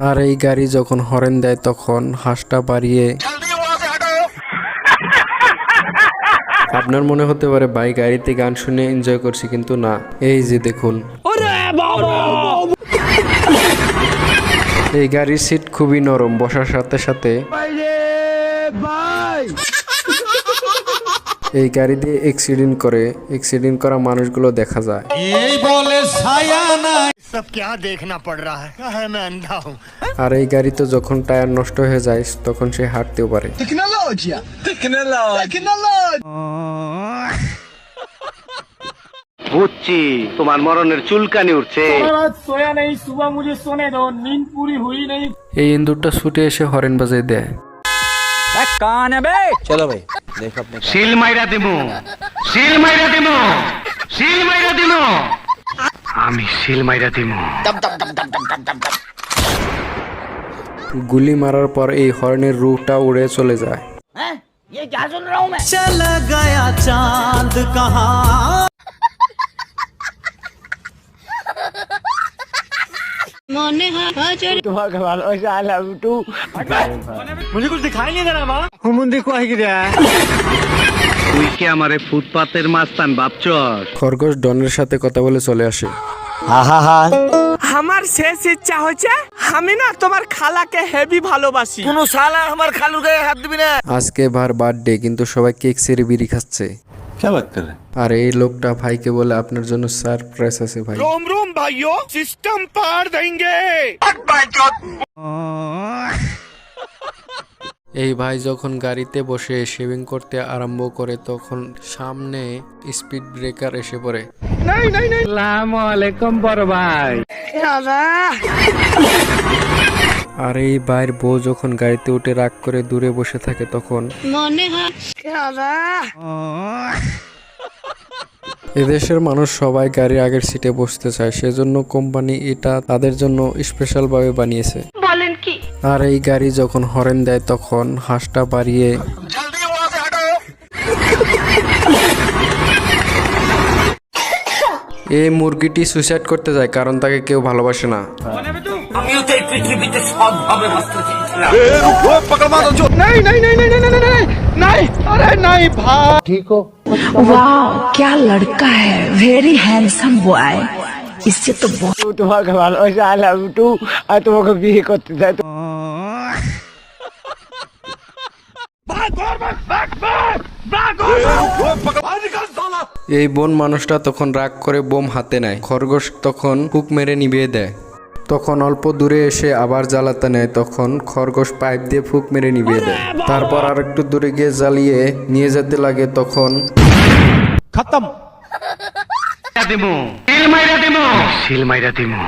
আর এই গাড়ি যখন হরেন দেয় তখন হাঁসটা বাড়িয়ে আপনার মনে হতে পারে ভাই গাড়িতে গান শুনে এনজয় করছি কিন্তু না। এই যে দেখুন। এই গাড়ির সিট খুবই নরম বসার সাথে সাথে এই গাড়ি দিয়ে অ্যাক্সিডেন্ট করে। এক্সিডেন্ট করা মানুষগুলো দেখা যায়। सब क्या देखना पड़ रहा है क्या है मैं अंधा हूँ আর এই গাড়িতে যখন টায়ার নষ্ট হয়ে যায় তখন সে হাঁটতেও পারে বুঝছি তোমার মরণের চুলকানি উঠছে सोया नहीं सुबह मुझे सोने दो नींद पूरी हुई नहीं এই ইন্দুরটা ছুটে এসে হরেন বাজায় দেয় শিল মাইরা দিমু শিল মাইরা দিমু শিল মাইরা দিমু আমি শিল মাইরা দিমু গুলি মারার পর এই হর্নের রুটা উড়ে চলে যায় মনে হয় হাজার मुझे कुछ दिखाई नहीं दे रहा माँ मुंडी को आई गिरा তুই কি আমারে ফুটপাতের মাস্তান ভাবছস খরগোশ ডনের সাথে কথা বলে চলে আসে আমার শেষ ইচ্ছা হচ্ছে আমি না তোমার খালাকে হেভি ভালোবাসি কোন শালা আমার খালুর গায়ে হাত দিবি না আজকে ভার বার্থডে কিন্তু সবাই কেক সেরে বিড়ি খাচ্ছে আর এই লোকটা ভাইকে বলে আপনার জন্য সারপ্রাইজ আছে ভাই रोम रोम भाइयों सिस्टम पार देंगे এই ভাই যখন গাড়িতে বসে শেভিং করতে আরম্ভ করে তখন সামনে স্পিড ব্রেকার এসে পড়ে। ভাই। আর এই ভাইয়ের বউ যখন গাড়িতে উঠে রাগ করে দূরে বসে থাকে তখন মনে হয় এদেশের মানুষ সবাই গাড়ির আগের সিটে বসতে চায় সেজন্য কোম্পানি এটা তাদের জন্য স্পেশাল ভাবে বানিয়েছে। আর এই গাড়ি যখন হরেন দেয় তখন হাঁসটা বাড়িয়ে এই মুরগিটি সুইসাইড করতে যায় কারণ তাকে কেউ ভালোবাসে না वाह क्या लड़का है वेरी हैंडसम बॉय তোমাকে আই লাভ টু আর তোমাকে বিয়ে করতে চাই এই বন মানুষটা তখন রাগ করে বোম হাতে নেয়। খরগোশ তখন হুক মেরে নিভিয়ে দেয়। তখন অল্প দূরে এসে আবার জ্বালাতে নেয়। তখন খরগোশ পাইপ দিয়ে ফুক মেরে নিভিয়ে দেয়। তারপর আর একটু দূরে গিয়ে জ্বালিয়ে নিয়ে যেতে লাগে তখন খতম। দিমু। শিল মাইরা দিমু। শিল মাইরা দিমু।